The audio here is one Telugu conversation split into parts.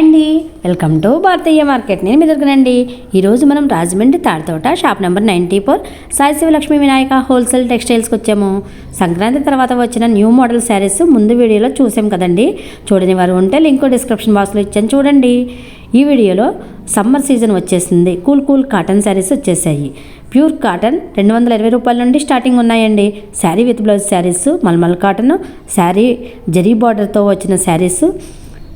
అండి. Welcome to Bharatiya market. నేను మెదడుకునండి ఈరోజు మనం Rajahmundry Tadithota shop number ninety four Sai Sivalakshmi Vinayaka wholesale టెక్స్టైల్స్కి వచ్చాము. సంక్రాంతి తర్వాత వచ్చిన న్యూ మోడల్ శారీస్ ముందు వీడియోలో చూసాం కదండి. చూడని వారు ఉంటే లింక్ డిస్క్రిప్షన్ బాక్స్లో ఇచ్చాను చూడండి. ఈ వీడియోలో సమ్మర్ సీజన్ వచ్చేసింది. కూల్ కూల్ కాటన్ శారీస్ వచ్చేసాయి. ప్యూర్ కాటన్ రెండు వందల ఇరవై రూపాయల నుండి స్టార్టింగ్ ఉన్నాయండి. Saree with blouse sarees malmal cotton saree zari బార్డర్తో వచ్చిన శారీస్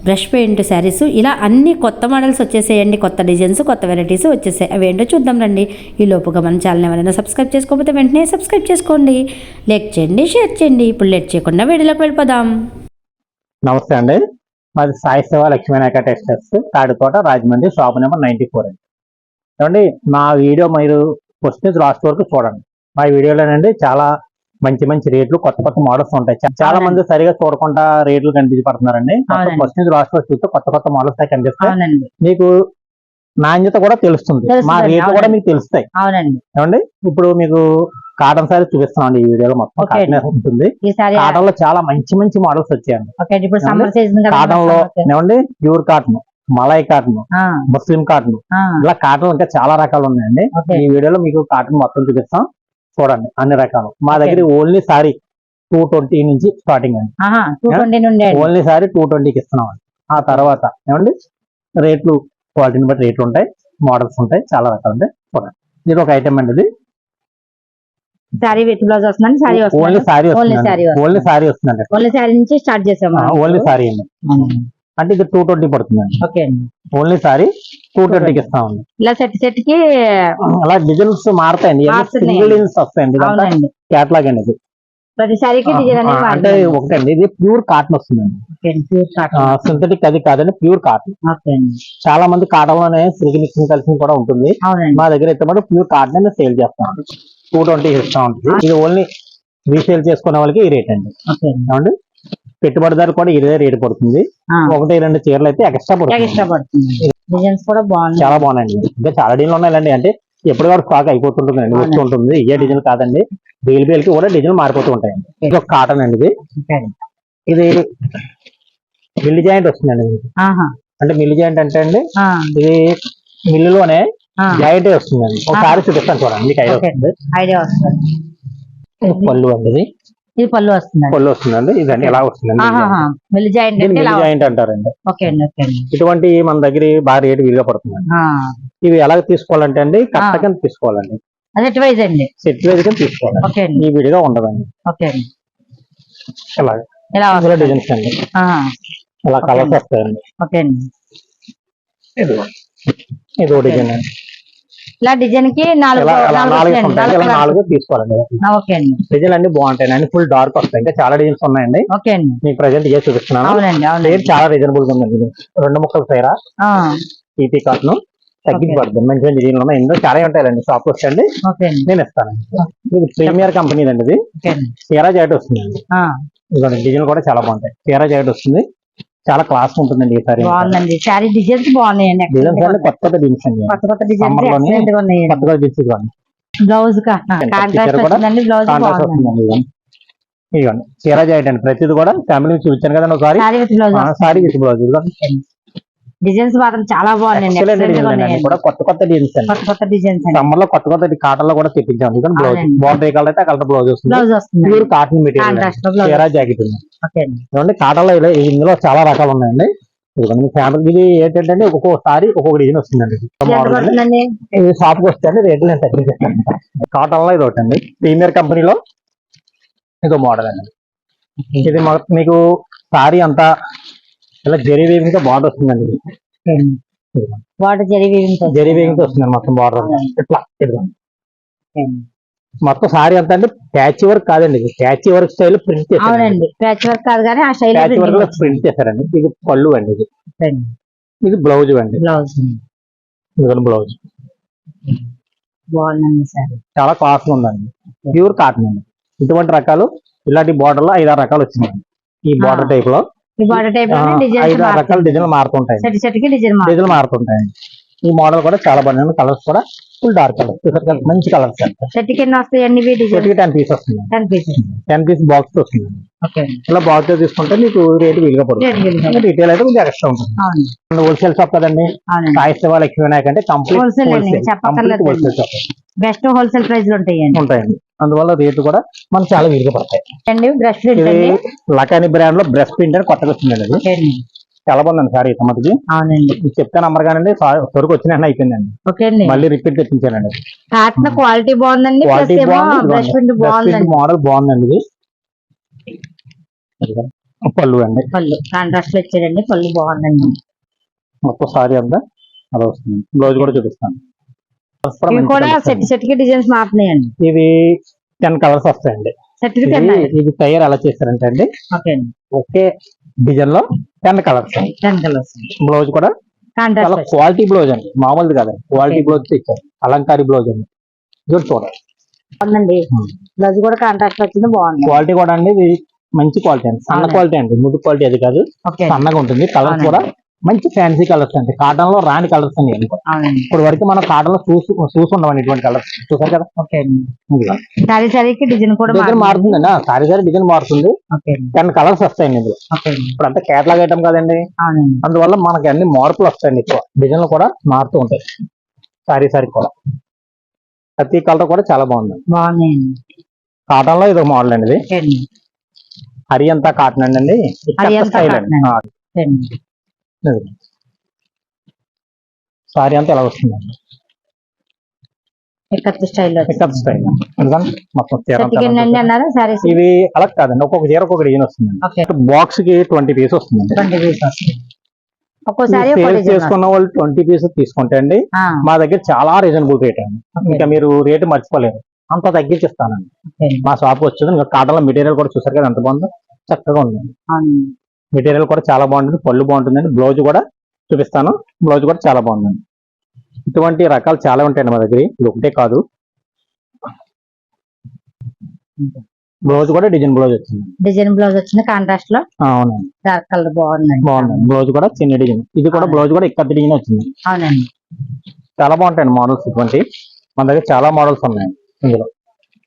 బ్రష్ పెయింట్ శారీస్ ఇలా అన్ని కొత్త మోడల్స్ వచ్చేసేయండి. కొత్త డిజైన్స్ కొత్త వెరైటీస్ వచ్చేసాయి. అవి ఏంటో చూద్దాం రండి. ఈ లోపుగా మన ఛానల్ ఎవరైనా సబ్స్క్రైబ్ చేసుకోకపోతే వెంటనే సబ్స్క్రైబ్ చేసుకోండి. లైక్ చేయండి షేర్ చేయండి. ఇప్పుడు లెట్ చేయకుండా వీడియోలోకి వెళ్ళిపోదాం. నమస్తే అండి. మాది Sai Siva Lakshminayaka textiles Tadikota Rajahmundry shop number ninety four అండి. చూడండి మా వీడియో మీరు ఫస్ట్ నుంచి లాస్ట్ వరకు చూడండి. మా వీడియోలోనండి చాలా మంచి మంచి రేట్లు కొత్త కొత్త మోడల్స్ ఉంటాయి. చాలా మంది సరిగా చూడకుండా రేట్లు కనిపించబడుతున్నారండి. అవునండి. ఫస్ట్ నుంచి లాస్ట్ వరకు చూస్తే కొత్త కొత్త మోడల్స్ కనిపిస్తాయి. మీకు నాణ్యత కూడా తెలుస్తుంది. మా రేట్లు కూడా. మీకు తెలుస్తాయి. అవునండి. ఏమండి? ఇప్పుడు మీకు కాటన్ సారీ చూపిస్తున్నాం ఈ వీడియోలో మొత్తం. కాటన్ ఉంటుంది. కాటన్లో చాలా మంచి మంచి మోడల్స్ వచ్చాయండి. కాటన్లో ఏమండి? Pure cotton malai cotton muslin cotton ఇలా కాటన్ ఇంకా చాలా రకాలు ఉన్నాయండి. ఈ వీడియోలో మీకు కాటన్ మొత్తం చూపిస్తాం. చూడండి అన్ని రకాలు. మా. దగ్గర ఓన్లీ సారీ టూ ట్వంటీ నుంచి స్టార్టింగ్ అండి. ఓన్లీ సారీ టూ ట్వంటీకి ఇస్తున్నాం అండి ఆ తర్వాత ఏమండి? రేట్లు క్వాలిటీని బట్టి రేట్లు ఉంటాయి మోడల్స్ ఉంటాయి చాలా రకాలు ఉంటాయి చూడండి ఇది ఒక ఐటమ్ అండి ఇది. సారీ విత్ బ్లౌజ్ వస్తుందండి saree only saree. Only saree వస్తుందండి. ఓన్లీ సారీ నుంచి స్టార్ట్ చేసాము. ఓన్లీ సారీ అండి. అంటే ఇది టూ ట్వంటీ పడుతుందండి. ఓకే అండి. ఓన్లీ సారీ టూ ట్వంటీకి ఇస్తామండి ఇలా సెట్ సెట్కి అలా డిజైన్స్ మారుతాయండి. సింగిల్ డిజైన్స్ వస్తాయండి క్యాట్లాగ్ అండి ఇది. ప్రతి సారీకి డిజైన్ ఆ, అనేది అంటే. ఒకటండి ఇది ప్యూర్ కాటన్ వస్తుందండి. సింథటిక్ అది కాదండి ప్యూర్ కాటన్ చాలా మంది కాటన్లోనే సిల్క్ మిక్సింగ్ కలిసి కూడా ఉంటుంది. మా దగ్గర అయితే మాత్రం ప్యూర్ కాటన్ సేల్ చేస్తాం. టూ ట్వంటీ ఇస్తా ఉంటుంది ఇది ఓన్లీ రీసేల్ చేసుకునే వాళ్ళకి ఈ రేట్ అండి. ఓకే అండి. ఏమండి? పెట్టుబడిదారు కూడా ఇదే రేట్ పడుతుంది. ఒకటి రెండు చీరలు అయితే ఎక్స్ట్రా పడుతుంది. ఎక్స్ట్రా పడుతుంది. డిజైన్స్ కూడా బాగుంది చాలా బాగున్నాయండి. ఇంకా చాలా డిజైన్లు ఉన్నాయండి అంటే ఎప్పుడు కూడా స్టాక్ అయిపోతుంటుందండి వస్తూ ఉంటుంది. ఏ డిజైన్ కాదండి. బేల్ బేల్కి కూడా డిజైన్ మారిపోతూ ఉంటాయండి. ఇది ఒక కాటన్ అండి ఇది. అండి. ఇది మిల్లి జాయింట్ వస్తుందండి అంటే మిల్లి జాయింట్ అంటే అండి ఇది మిల్లులోనే జాయింట్ వస్తుందండి. ఒకసారి చూపిస్తాను చూడండి. మీకు ఐడియా. వస్తుంది. ఐడియా వస్తుంది. పళ్ళు అండి ఇది. ఇది పళ్ళు వస్తుంది పళ్ళు వస్తుందండి. ఇదండి. ఇలా వస్తుందండి? జాయింట్ మిల్లి జాయింట్ అంటారండి. ఓకే అండి ఓకే అండి. ఇటువంటి మన దగ్గర బాగా రేటు విలువ పడుతుందండి. ఆ, ఇవి ఎలా తీసుకోవాలంటే అండి కట్ట కింద తీసుకోవాలండి. ఎటు వైజ్ అండి. సెట్ వైజ్ కింద తీసుకోవాలి. ఓకే అండి. ఈ విడిగా ఉండదండి. ఓకే అండి. ఇలా డిజైన్స్ అండి. ఇలా కలర్స్. వస్తాయండి. ఓకే అండి. ఇది ఇది డిజైన్ అండి. ఇలా డిజైన్కి నాలుగు తీసుకోవాలండి. ఓకే అండి. డిజైన్ అన్ని బాగుంటాయి అన్ని ఫుల్ డార్క్ వస్తాయి. ఇంకా చాలా డిజైన్స్ ఉన్నాయండి. ఓకే అండి. మీకు ప్రజెంట్ ఏ చూపిస్తున్నాను. అవునండి చాలా రీజనబుల్గా ఉందండి. రెండు ముక్కలు సైరా ఈపీ కాటన్ తగ్గించి పడుతుంది మంచి మంచి డిజైన్లు ఉన్నాయి. ఇందులో చాలా ఉంటాయండి షాప్ వచ్చండి ఓకే అండి. నేను ఇస్తాను. ఇది ప్రీమియర్ కంపెనీ అండి ఇది. అండి. చీరా జాకెట్ వస్తుందండి. ఆ, ఇదిగోండి డిజైన్ కూడా చాలా బాగుంటాయి. చీరా జాకెట్ వస్తుంది. చాలా క్లాస్ ఉంటుందండి ఈసారి బాగుందండి. శారీ డిజైన్స్ బాగున్నాయండి. కొత్త కొత్త డిజైన్స్ అండి. కొత్త కొత్త డిజైన్స్ ఎక్సలెంట్గా ఉన్నాయండి కొత్తగా డిజైన్స్ ఇవ్వండి. బ్లౌజ్ కాంట్రాస్ట్ కూడా వచ్చిందండి. బ్లౌజ్ బాగుందండి. ఇదిగోండి చీరా అండి. ప్రతిది కూడా ఫ్యామిలీ చూపించాను కదండి ఒకసారి. Saree with blouse saree with blouse ఇదిగోండి డిజైన్స్ మాత్రం చాలా బాగున్నాయండి కూడా కొత్త కొత్త డిజైన్స్ కొత్త కొత్త డిజైన్స్ అండి. సమ్మర్లో కొత్త కొత్త కాటన్లో కూడా తెప్పించాం. బ్లౌజ్. బార్డర్ కలర్ అయితే ఆ కలర్ బ్లౌజ్ వస్తుంది. బ్లౌజ్ వస్తుంది. ప్యూర్ కాటన్ మెటీరియల్ జాకెట్ ఉంది కాటన్లో ఇందులో చాలా రకాలు ఉన్నాయండి. ఫ్యామిలీ ఇది ఏంటంటే ఒక్కొక్కసారి ఒక్కొక్క డిజైన్ వస్తుందండి. ఇది. షాప్కి వస్తే రేట్లు నేను తగ్గించేస్తాను కాటన్లో ఇది ఒకటి అండి. ప్రీమియర్ కంపెనీలో ఇదో మోడల్ అండి. ఇది మీకు సారీ అంతా ఇలా జరీ వేవింగ్తో బార్డర్ వస్తుందండి. వాటర్ జరీ వీవింగ్తో జరీ వేవింగ్తో వస్తుంది మొత్తం బార్డర్ ఇట్లా. మొత్తం సారీ అంతా అంటే ప్యాచ్ వర్క్ కాదండి. ఇది ప్యాచ్ వర్క్ స్టైల్ ప్రింట్ చేశారు అవునండి ప్యాచ్ వర్క్ కాదు కానీ ఆ స్టైల్ ప్యాచ్ వర్క్లో ప్రింట్ చేశారండి. ఇది పళ్ళు అండి ఇది. ఇది బ్లౌజ్ అండి. బ్లౌజ్ ఇది బ్లౌజ్. బాగుందండి సార్. చాలా కాస్ట్ ఉందండి. ప్యూర్ కాటన్ అండి. ఇటువంటి రకాలు ఇలాంటి బార్డర్లో ఐదారు రకాలు వచ్చినాయి ఈ బార్డర్. టైప్లో రకాల డిజైన్లు మారుతుంటాయి. డిజైన్ డిజైన్లు మారుతుంటాయండి ఈ మోడల్ కూడా చాలా బాగుంది కలర్స్ కూడా ఫుల్ డార్క్ కలర్ మంచి కలర్స్ ఎన్ని వస్తాయండి టెన్ పీస్ వస్తుంది టెన్ పీస్ బాక్స్ వస్తుంది ఇలా బాక్స్ తీసుకుంటే మీకు రేట్ వీలుగా. పడుతుంది. రిటైల్ అయితే కొంచెం ఎక్స్ట్రా ఉంటుంది. హోల్సేల్ షాప్ కదండి సాయి లక్ష్మీ వినాయక్ అంటే complete. Wholesale shop best wholesale ప్రైస్లో ఉంటాయండి. ఉంటాయండి. అందువల్ల రేట్లు కూడా మనకు చాలా వీలుగా పడతాయి. బ్రష్ లకాని బ్రాండ్లో బ్రెస్ట్ ప్రింట్ అని కొత్తగా వచ్చిందండి అది. చాలా బాగుందండి సారీ తమకి అవునండి. ఇది చెప్తే నమ్మరు కానీ త్వరకు వచ్చిన అయిపోయిందండి. ఓకే అండి. మళ్ళీ రిపీట్ తెప్పించానండి. కాటన్ క్వాలిటీ బాగుందండి క్వాలిటీ బాగుంది బ్రష్ మోడల్ బాగుందండి ఇది. పళ్ళు అండి. పళ్ళు కాంట్రాస్ట్లో పళ్ళు బాగుందండి. మొత్తం సారీ అంతా అలా వస్తుంది. బ్లౌజ్ కూడా చూపిస్తాను. కూడా సెట్ అండి. సెట్కి డిజైన్స్ మారుతున్నాయండి. ఇది టెన్ కలర్స్ వస్తాయండి. ఇది తయారు ఎలా చేస్తారంటే అండి ఓకే అండి. ఒకే డిజైన్లో ten colours. Ten colours blouse కూడా చాలా క్వాలిటీ బ్లౌజ్ అండి మామూలుది కాదండి క్వాలిటీ. బ్లౌజ్ ఇచ్చారు అలంకారీ బ్లౌజ్ అండి. కూడా చూడండి. బాగుందండి. బ్లౌజ్ కూడా కాంట్రాస్ట్ వచ్చింది బాగుంది. క్వాలిటీ కూడా అండి ఇది మంచి క్వాలిటీ అండి. సన్న. క్వాలిటీ అండి ముద్దు క్వాలిటీ అది కాదు. సన్నగా ఉంటుంది. అవునండి. కూడా మంచి ఫ్యాన్సీ కలర్స్ అండి. కాటన్లో రాని కలర్స్ అండి ఇప్పుడు వరకు మనం కాటన్లో చూసి చూసుండమండి ఇటువంటి కలర్స్ చూసారు కదా. సారీ సారీకి డిజైన్ కూడా డిజైన్ మారుతుంది. మారుతుందండి. సారీ సారీ డిజైన్ మారుతుంది. టెన్ కలర్స్ వస్తాయండి ఇందులో. ఇప్పుడు అంతా కేటలాగ్ ఐటమ్ కదండి. అందువల్ల మనకి అన్ని మార్పులు వస్తాయండి ఎక్కువ. డిజైన్లు కూడా మారుతూ ఉంటాయి. సారీ సారీ కూడా. ప్రతి కలర్ కూడా చాలా బాగుంది. కాటన్లో ఇది ఒక మోడల్ అండి ఇది. హరి అంతా కాటన్ అండి. స్టైల్ అండి. సారీ అంతా ఎలా వస్తుందండి? స్టైల్ పికప్ స్టైల్ మొత్తం చీర ఇవి అలా కాదండి. ఒక్కొక్క చీర ఒక్కొక్క డిజైన్ వస్తుందండి. ఓకే. బాక్స్కి ట్వంటీ పీస్ వస్తుందండి. ట్వంటీ పీస్ వస్తుంది. ఒక్కోసారి చేసుకున్న వాళ్ళు ట్వంటీ పీస్ తీసుకుంటే అండి మా దగ్గర చాలా రీజనబుల్ రేట్ అండి. ఇంకా మీరు రేటు మర్చిపోలేరు. అంత తగ్గించి ఇస్తానండి మా షాప్ వచ్చింది ఇంకా మెటీరియల్ కూడా చూసారు కదా ఎంత బాగుందో? చక్కగా ఉందండి. మెటీరియల్ కూడా చాలా బాగుంటుంది. పళ్ళు బాగుంటుందండి. బ్లౌజ్ కూడా చూపిస్తాను. బ్లౌజ్ కూడా చాలా బాగుందండి. ఇటువంటి రకాలు చాలా ఉంటాయండి మా దగ్గర. ఇది ఒకటే కాదు. బ్లౌజ్ కూడా డిజైన్ బ్లౌజ్ వచ్చింది. డిజైన్ బ్లౌజ్ వచ్చింది. కాంట్రాస్ట్లో అవునండి. డార్క్ కలర్ బాగుందండి. బాగుందండి. బ్లౌజ్ కూడా చిన్న డిజైన్. ఇది కూడా బ్లౌజ్ కూడా ఇక్కడ డిజైన్ వచ్చింది. అవునండి. చాలా బాగుంటాయండి మోడల్స్ ఇటువంటి. మన దగ్గర చాలా మోడల్స్ ఉన్నాయి ఇందులో.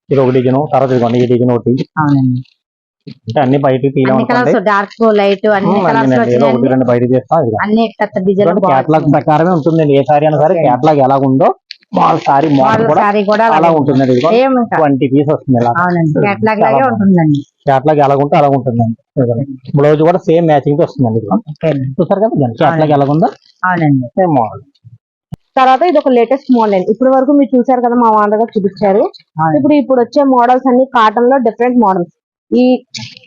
ఇది ఒక డిజైన్ తర్వాత ఇదిగోండి ఈ డిజైన్ ఒకటి. అవునండి. అన్ని బయటికి డార్క్ లైట్ అన్ని డిజైన్ కేటలాగ్ ప్రకారమే ఉంటుందండి ఏ సారీ అయినా సరే. కేటలాగ్ ఎలా ఉందో మా సారీ మోడల్ కూడా అలా ఉంటుందండి. ఇంకా. ట్వంటీ పీస్ వస్తుంది ఇలా. అవునండి. కేటలాగ్ చాలా లాగే బాగుంది. ఉంటుందండి. కేటలాగ్ ఎలా ఉంటే అలా ఉంటుందండి. బ్లౌజ్ కూడా సేమ్ మ్యాచింగ్ వస్తుందండి. చూసారు కదా కేటలాగ్ ఎలా ఉందో? అవునండి. సేమ్ మోడల్ తర్వాత ఇది ఒక లేటెస్ట్ మోడల్ ఇప్పుడు వరకు మీరు చూసారు కదా మా దగ్గర చూపించారు. ఇప్పుడు ఇప్పుడు వచ్చే మోడల్స్ అన్ని కాటన్లో డిఫరెంట్ మోడల్స్ ఈ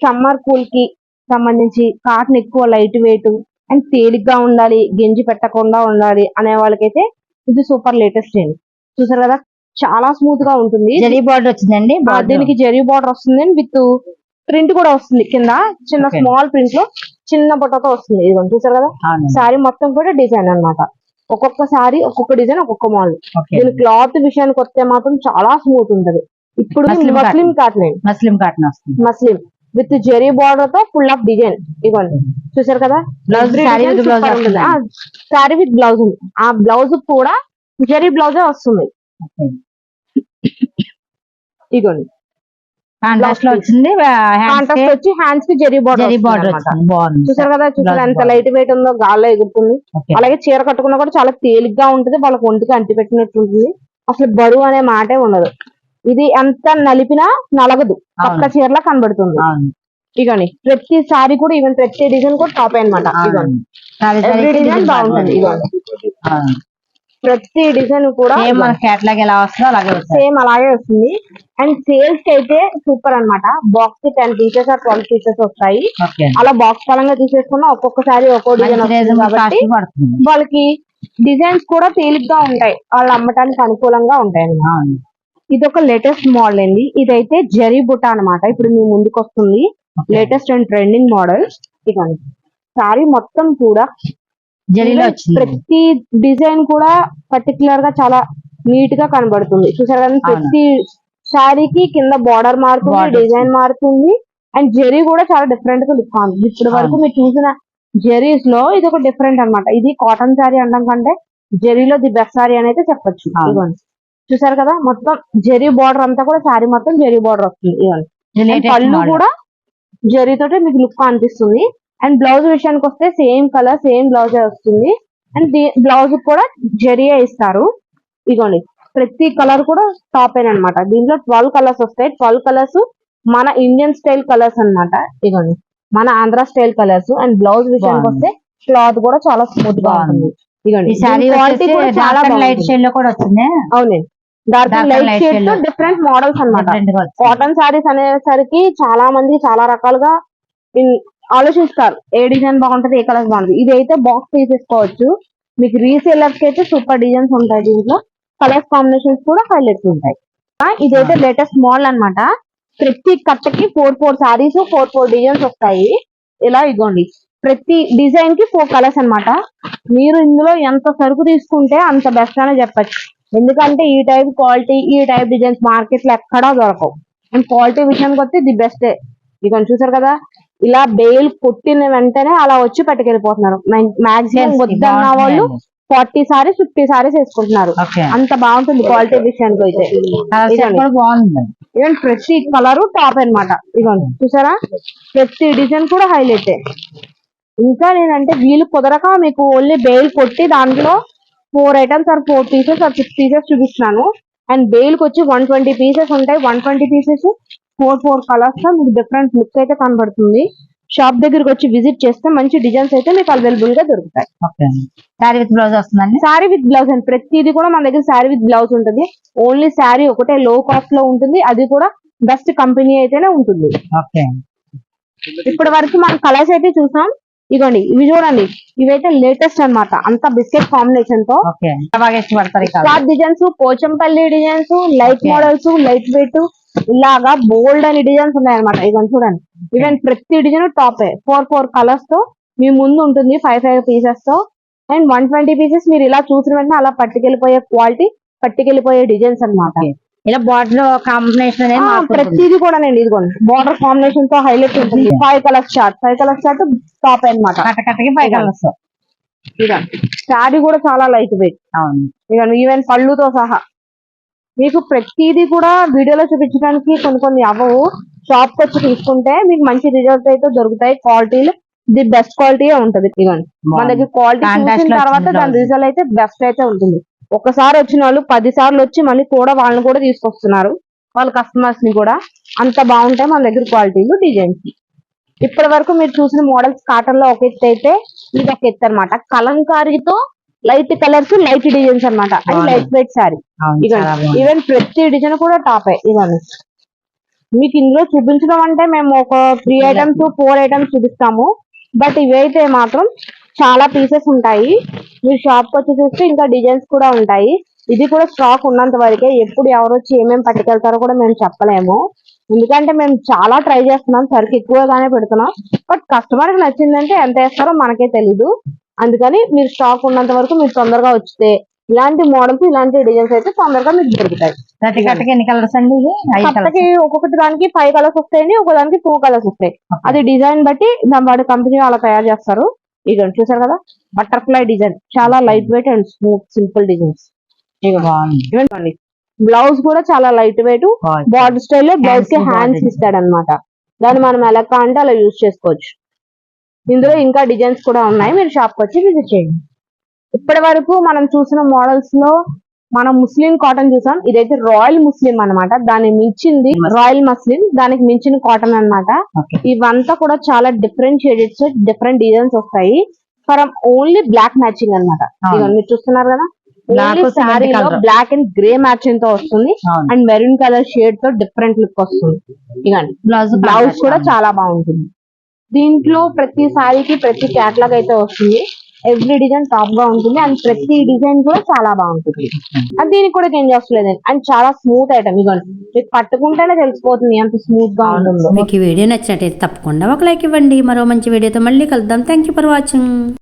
సమ్మర్ కూల్కి సంబంధించి కాటన్ ఎక్కువ లైట్ వెయిట్ అండ్ తేలిగ్గా ఉండాలి గెంజి పెట్టకుండా ఉండాలి అనే వాళ్ళకైతే ఇది సూపర్ లేటెస్ట్ అండి చూసారు కదా? చాలా స్మూత్గా ఉంటుంది. జరీ బార్డర్ వచ్చిందండి. దీనికి జరీ బార్డర్ వస్తుంది విత్ ప్రింట్ కూడా వస్తుంది కింద. చిన్న. స్మాల్ ప్రింట్లో చిన్న బుట్టతో వస్తుంది. ఇది చూసారు కదా. సారీ మొత్తం కూడా డిజైన్ అన్నమాట. ఒక్కొక్క సారీ ఒక్కొక్క డిజైన్ ఒక్కొక్క మోడల్ ఓకే దీని క్లాత్ విషయానికి వస్తే మాత్రం చాలా స్మూత్ ఉంటది. ఇప్పుడు మస్లిం కాటన్ అండి మస్లిం కాటన్ వస్తుంది. మస్లిం. విత్ జెరీ బార్డర్తో ఫుల్ ఆఫ్ డిజైన్ ఇవ్వండి చూసారు కదా? వస్తుందా? సారీ విత్ బ్లౌజ్ ఉంది. ఆ బ్లౌజ్ కూడా జెరీ బ్లౌజే వస్తుంది. ఇగోండి. కాంట్రాస్ట్లో వచ్చింది కాంట్రాస్ట్ వచ్చి హ్యాండ్స్కి జెరీ బార్డర్ చూసారు కదా? చూసారు ఎంత. లైట్ వెయిట్ ఉందో గాల్లో ఎగురుతుంది. అలాగే చీర కట్టుకున్నా కూడా చాలా తేలిగ్గా ఉంటుంది. వాళ్ళకి ఒంటికి అంటి పెట్టినట్టు ఉంటుంది అసలు బరువు అనే మాటే ఉండదు. ఇది ఎంత నలిపినా నలగదు. పక్క. చీరలా కనబడుతుంది. ఇగోని ప్రతి సారీ కూడా ఈవెన్ ప్రతి డిజైన్ కూడా టాప్ అనమాట డిజైన్ బాగుంటుంది. ప్రతి డిజైన్ కూడా సేమ్ మన కేటలాగ్ ఎలా వస్తుందో అలాగే వస్తుంది. సేమ్ అలాగే వస్తుంది. అండ్ సేల్స్కి అయితే సూపర్ అన్నమాట. బాక్స్కి ten pieces or twelve pieces వస్తాయి. అలా బాక్స్ పరంగా తీసేసుకున్న ఒక్కొక్కసారి ఒక్కో డిజైన్ వస్తుంది కాబట్టి వాళ్ళకి డిజైన్స్ కూడా తేలిగ్గా ఉంటాయి. వాళ్ళు అమ్మటానికి అనుకూలంగా ఉంటాయి అన్నమాట. ఇది ఒక లేటెస్ట్ మోడల్ అండి. ఇదైతే జరీ బుట్ట అన్నమాట. ఇప్పుడు మీ ముందుకు వస్తుంది. లేటెస్ట్ అండ్ ట్రెండింగ్ మోడల్ ఇదిగోండి. సారీ మొత్తం కూడా జరీలో ప్రతి డిజైన్ కూడా పర్టికులర్గా చాలా నీట్గా కనబడుతుంది. చూసారు కదా ప్రతి శారీకి కింద బార్డర్ మారుతుంది. డిజైన్ మారుతుంది. అండ్ జరీ కూడా చాలా డిఫరెంట్గా లుక్ ఉంది ఇప్పటి వరకు. మీరు చూసిన జరీస్లో ఇది ఒక డిఫరెంట్ అన్నమాట. ఇది కాటన్ శారీ అనడం కంటే జరీలో ది బెస్ట్ శారీ అని అయితే చెప్పొచ్చు. చూసారు కదా? మొత్తం జెరీ బార్డర్ అంతా కూడా శారీ మొత్తం జెరీ బార్డర్ వస్తుంది. ఇవన్నీ పళ్ళు. కూడా జరీ తోటి మీకు లుక్ అనిపిస్తుంది అండ్ బ్లౌజ్ విషయానికి వస్తే సేమ్ కలర్ సేమ్ బ్లౌజ్ వస్తుంది. అండ్ బ్లౌజ్ కూడా జరీయే ఇస్తారు. ఇగోండి ప్రతి కలర్ కూడా టాప్ అనమాట దీంట్లో ట్వెల్వ్ కలర్స్ వస్తాయి. ట్వెల్వ్ కలర్స్ మన ఇండియన్ స్టైల్ కలర్స్ అన్నమాట. ఇగోండి మన Andhra style colours and blouse విషయానికి. వస్తే క్లాత్ కూడా చాలా స్మూత్గా. ఉంటుంది. ఇగోండి ఈ శారీ క్వాలిటీ కూడా చాలా లైట్ బాగుంటుంది. షేడ్లో కూడా వచ్చింది అవునండి. Dark light light shade shade తో లో. డిఫరెంట్ మోడల్స్ వచ్చింది. కాటన్ శారీస్ అనేసరికి చాలా మంది చాలా రకాలుగా ఆలోచిస్తారు. ఏ డిజైన్ బాగుంటది ఏ కలర్ బాగుంటది. ఇది అయితే బాక్స్ తీసేసుకోవచ్చు మీకు రీసేలర్స్కి అయితే సూపర్ డిజైన్స్ ఉంటాయి దీంట్లో. కలర్స్ కాంబినేషన్స్ కూడా హైలైట్స్ ఉంటాయి. ఇదైతే లేటెస్ట్ మోడల్ అన్నమాట. ప్రతి కట్టకి four four saris four four designs వస్తాయి. ఇలా ఇగోండి ప్రతి డిజైన్కి ఫోర్ కలర్స్ అన్నమాట. మీరు ఇందులో ఎంత సరుకు తీసుకుంటే అంత బెస్ట్ అనే చెప్పచ్చు. ఎందుకంటే ఈ టైప్ క్వాలిటీ ఈ టైప్ డిజైన్స్ మార్కెట్లో ఎక్కడా దొరకవు. అండ్ క్వాలిటీ విషయానికి వస్తే ది బెస్ట్ ఇక చూసారు కదా ఇలా బెయిల్ కొట్టిన వెంటనే అలా వచ్చి పట్టుకెళ్ళిపోతున్నారు. మాక్సిమం వద్దన్న వాళ్ళు. ఫార్టీ సారీస్ ఫిఫ్టీ సారీస్ వేసుకుంటున్నారు. అంత బాగుంటుంది క్వాలిటీ విషయానికి అయితే. ఈవెన్ ప్రతి కలర్ టాప్ అన్నమాట. ఇదిగోండి చూసారా? ప్రతి డిజైన్ కూడా హైలైట్ ఇంకా నేనంటే వీలు కుదరక మీకు ఓన్లీ బెయిల్ కొట్టి దాంట్లో four items or four pieces or six pieces చూపిస్తున్నాను. అండ్ బెయిల్కి వచ్చి వన్ ట్వంటీ పీసెస్ ఉంటాయి. One twenty pieces four four కలర్స్తో మీకు డిఫరెంట్ లుక్ అయితే కనబడుతుంది. షాప్ దగ్గరికి వచ్చి విజిట్ చేస్తే మంచి డిజైన్స్ అయితే మీకు అవైలబుల్గా దొరుకుతాయి. శారీ విత్ బ్లౌజ్ వస్తుందండి? శారీ విత్ బ్లౌజ్ అండి. ప్రతిదీ కూడా మన దగ్గర శారీ విత్ బ్లౌజ్ ఉంటుంది. ఓన్లీ శారీ ఒకటే లో కాస్ట్లో ఉంటుంది. అది కూడా బెస్ట్ కంపెనీ అయితేనే ఉంటుంది. ఇప్పటి వరకు మనం కలర్స్ అయితే చూసాం. ఇదిగోండి ఇవి చూడండి. ఇవైతే లేటెస్ట్ అన్నమాట. అంత బిస్కెట్ కాంబినేషన్తో. Star designs Pochampally designs light. Models light weight ఇలాగా బోల్డ్ అని డిజైన్స్ ఉన్నాయన్నమాట. ఇవన్నీ చూడండి. ఈవెన్ ప్రతి డిజైన్ టాప్ ఫోర్ ఫోర్ కలర్స్తో మీ ముందు ఉంటుంది ఫైవ్ ఫైవ్ పీసెస్తో. అండ్ వన్ ట్వంటీ పీసెస్ మీరు ఇలా చూసిన వెంటనే అలా పట్టుకెళ్ళిపోయే క్వాలిటీ పట్టుకెళ్ళిపోయే డిజైన్స్ అన్నమాట. Okay. ఇలా బార్డర్ కాంబినేషన్ అనేది. ప్రతిదీ కూడా నేను ఇదిగోండి. బార్డర్ కాంబినేషన్తో హైలైట్ ఉంటుంది. Five colours chart five colours chart top five colours ఇదండి శారీ కూడా చాలా లైట్ వెయిట్ అవును. ఈవెన్ పళ్ళుతో సహా. మీకు ప్రతిదీ కూడా వీడియోలో చూపించడానికి కొన్ని కొన్ని అవ్వవు. షాప్కి వచ్చి తీసుకుంటే మీకు మంచి రిజల్ట్స్ అయితే దొరుకుతాయి. క్వాలిటీలు ది బెస్ట్ క్వాలిటీ ఉంటది. ఇవ్వండి మన దగ్గర క్వాలిటీ చూసిన తర్వాత దాని. రిజల్ట్ అయితే బెస్ట్ అయితే ఉంటుంది. ఒకసారి వచ్చిన వాళ్ళు పది సార్లు వచ్చి మళ్ళీ కూడా వాళ్ళని కూడా తీసుకొస్తున్నారు. వాళ్ళ కస్టమర్స్ని కూడా. అంత బాగుంటాయి మన దగ్గర క్వాలిటీలు డిజైన్స్ ఇప్పటి వరకు మీరు చూసిన మోడల్స్ కాటన్లో ఒక ఎత్తు అయితే ఇది ఒక ఎత్తు అనమాట కలంకారీతో లైట్ కలర్స్ లైట్ డిజైన్స్ అన్నమాట. అది. Light weight sari. ఈవెన్ ప్రతి డిజైన్ కూడా టాప్ ఇవన్నీ. మీకు ఇందులో చూపించడం అంటే మేము ఒక త్రీ ఐటమ్స్ ఫోర్ ఐటమ్స్ చూపిస్తాము. బట్ ఇవైతే మాత్రం చాలా పీసెస్ ఉంటాయి. మీరు షాప్కి వచ్చి చూస్తే ఇంకా డిజైన్స్ కూడా ఉంటాయి. ఇది కూడా స్టాక్ ఉన్నంత వరకే ఎప్పుడు ఎవరు వచ్చి ఏమేమి పట్టుకెళ్తారో కూడా మేము చెప్పలేము. ఎందుకంటే మేము చాలా ట్రై చేస్తున్నాం. సరికి ఎక్కువగానే పెడుతున్నాం. బట్ కస్టమర్కి నచ్చిందంటే ఎంత వేస్తారో మనకే తెలీదు. అందుకని మీరు స్టాక్ ఉన్నంత వరకు మీరు తొందరగా వచ్చితే ఇలాంటి మోడల్స్ ఇలాంటి డిజైన్స్ అయితే తొందరగా మీకు దొరుకుతాయి. ప్రతి కట్టకి ఎన్ని కలర్స్ అండి కట్టకి ఒక్కొక్కటి దానికి ఫైవ్ కలర్స్ వస్తాయండి. ఒక దానికి టూ కలర్స్ వస్తాయి. అది డిజైన్ బట్టి దాని వాడి కంపెనీ వాళ్ళ తయారు చేస్తారు. ఇక చూసారు కదా? బటర్ఫ్లై డిజైన్ చాలా light weight and smooth simple designs ఇవ్వండి బ్లౌజ్ కూడా చాలా లైట్ వెయిట్ బాగుంది. బార్డర్ స్టైల్ బ్లౌజ్కి హ్యాండ్స్ border. ఇస్తాడు అనమాట దాన్ని మనం ఎలా కావాలంటే అలా యూజ్ చేసుకోవచ్చు. ఇందులో ఇంకా డిజైన్స్ కూడా ఉన్నాయి. మీరు షాప్కి వచ్చి విజిట్ చేయండి. ఇప్పటి వరకు మనం చూసిన మోడల్స్లో మనం ముస్లిం కాటన్ చూసాం. ఇదైతే రాయల్ ముస్లిం అన్నమాట. దాన్ని మించింది రాయల్ మస్లిం. దానికి మించిన కాటన్ అన్నమాట. Okay. ఇవంతా కూడా చాలా డిఫరెంట్ షేడెడ్స్ డిఫరెంట్ డిజైన్స్ వస్తాయి. For only black matching. ఇదిగోండి మీరు చూస్తున్నారు కదా. బ్లాక్ అండ్ గ్రే మ్యాచింగ్తో వస్తుంది. అండ్ మెరూన్ కలర్ షేడ్తో డిఫరెంట్ లుక్ వస్తుంది. ఇదండి బ్లౌజ్ బ్లౌజ్ కూడా చాలా బాగుంటుంది. దీంట్లో ప్రతి సారీకి ప్రతి క్యాట్లాగ్ అయితే వస్తుంది. ఎవ్రీ డిజైన్ టాప్గా ఉంటుంది అండ్ ప్రతి డిజైన్ కూడా చాలా బాగుంటుంది. అండ్ దీనికి కూడా చేంజ్ వస్తలేదు అండ్ చాలా స్మూత్ ఐటమ్ ఇదిగోండి మీకు పట్టుకుంటేనే తెలిసిపోతుంది ఎంత స్మూత్గా ఉంటుందో. మీకు ఈ వీడియో నచ్చినట్టయితే తప్పకుండా ఒక లైక్ ఇవ్వండి. మరో మంచి వీడియోతో మళ్ళీ కలుద్దాం. Thank you for watching